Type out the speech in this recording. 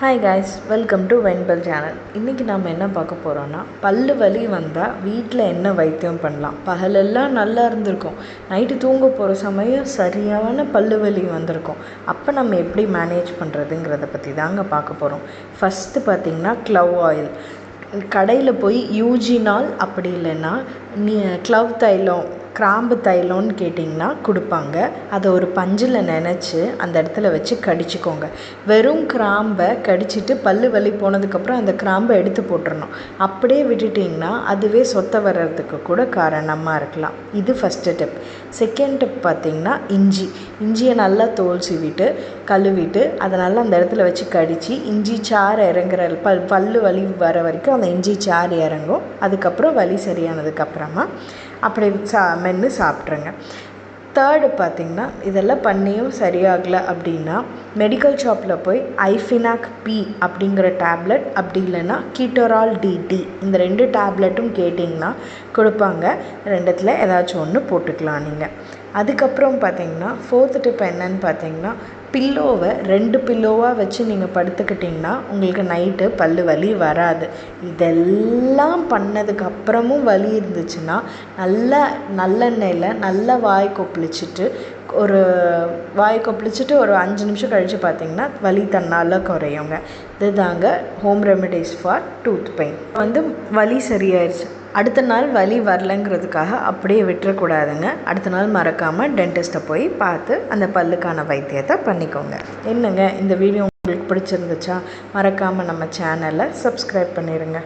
Hi guys welcome to Venpal channel இன்றைக்கி நம்ம என்ன பார்க்க போகிறோன்னா பல்லு வலி வந்தால் வீட்டில் என்ன வைத்தியம் பண்ணலாம்? பகலெல்லாம் நல்லா இருந்திருக்கும். நைட்டு தூங்க போகிற சமயம் சரியான பல்லு வலி வந்திருக்கும். அப்போ நம்ம எப்படி மேனேஜ் பண்ணுறதுங்கிறத பற்றி தாங்க பார்க்க போகிறோம் ஃபஸ்ட்டு பார்த்திங்கன்னா க்ளவ் ஆயில் கடையில் போய் யூஜினால் அப்படி இல்லைன்னா நீ க்ளவ் தைலம் கிராம்பு தைலம்னு கேட்டிங்கன்னா கொடுப்பாங்க. அதை ஒரு பஞ்சில் நினச்சி அந்த இடத்துல வச்சு கடிச்சிக்கோங்க. வெறும் கிராம்பை கடிச்சிட்டு பல்லு வலி போனதுக்கப்புறம் அந்த கிராம்பை எடுத்து போட்டுறணும். அப்படியே விட்டுட்டிங்கன்னா அதுவே சொத்த வர்றதுக்கு கூட காரணமாக இருக்கலாம். இது ஃபஸ்ட்டு டிப் செகண்ட் டிப் பார்த்திங்கன்னா இஞ்சி. இஞ்சியை நல்லா தோல் சீவிட்டு கழுவிட்டு அதை நல்லா அந்த இடத்துல வச்சு கடித்து இஞ்சி சாறு இறங்குற பல் பல்லு வலி வர வரைக்கும் அந்த இஞ்சி சாறு இறங்கும். அதுக்கப்புறம் வலி சரியானதுக்கப்புறமா அப்படி சா மென்று சாப்பிட்ருங்க. தேர்டு பார்த்திங்கன்னா இதெல்லாம் பண்ணியும் சரியாகலை அப்படின்னா மெடிக்கல் ஷாப்பில் போய் ஐஃபினாக் பி அப்படிங்கிற டேப்லெட் அப்படி இல்லைன்னா கீட்டோரால் டிடி இந்த ரெண்டு டேப்லெட்டும் கேட்டிங்கன்னா கொடுப்பாங்க. ரெண்டுத்தில் ஏதாச்சும் ஒன்று போட்டுக்கலாம் நீங்கள் அதுக்கப்புறம் பார்த்தீங்கன்னா ஃபோர்த்து டிப் என்னன்னு பார்த்தீங்கன்னா பில்லோவை ரெண்டு பில்லோவாக வச்சு நீங்கள் படுத்துக்கிட்டிங்கன்னா உங்களுக்கு நைட்டு பல்லு வலி வராது. இதெல்லாம் பண்ணதுக்கப்புறமும் வலி இருந்துச்சுன்னா நல்ல நல்லெண்ணெயில் நல்லா வாய் கொப்பளிச்சிட்டு ஒரு வாய் கொப்பளிச்சிட்டு ஒரு அஞ்சு நிமிஷம் கழித்து பார்த்தீங்கன்னா வலி தன்னால் குறையுங்க. இதுதாங்க home remedies for tooth pain வந்து வலி சரியாயிருச்சு. அடுத்த நாள் வலி வரலங்கிறதுக்காக அப்படியே விட்டுறக்கூடாதுங்க. அடுத்த நாள் மறக்காமல் டென்டிஸ்ட்டை போய் பார்த்து அந்த பல்லுக்கான வைத்தியத்தை பண்ணிக்கோங்க. என்னங்க இந்த வீடியோ உங்களுக்கு பிடிச்சிருந்துச்சா? மறக்காமல் நம்ம சேனலை சப்ஸ்கிரைப் பண்ணிடுங்க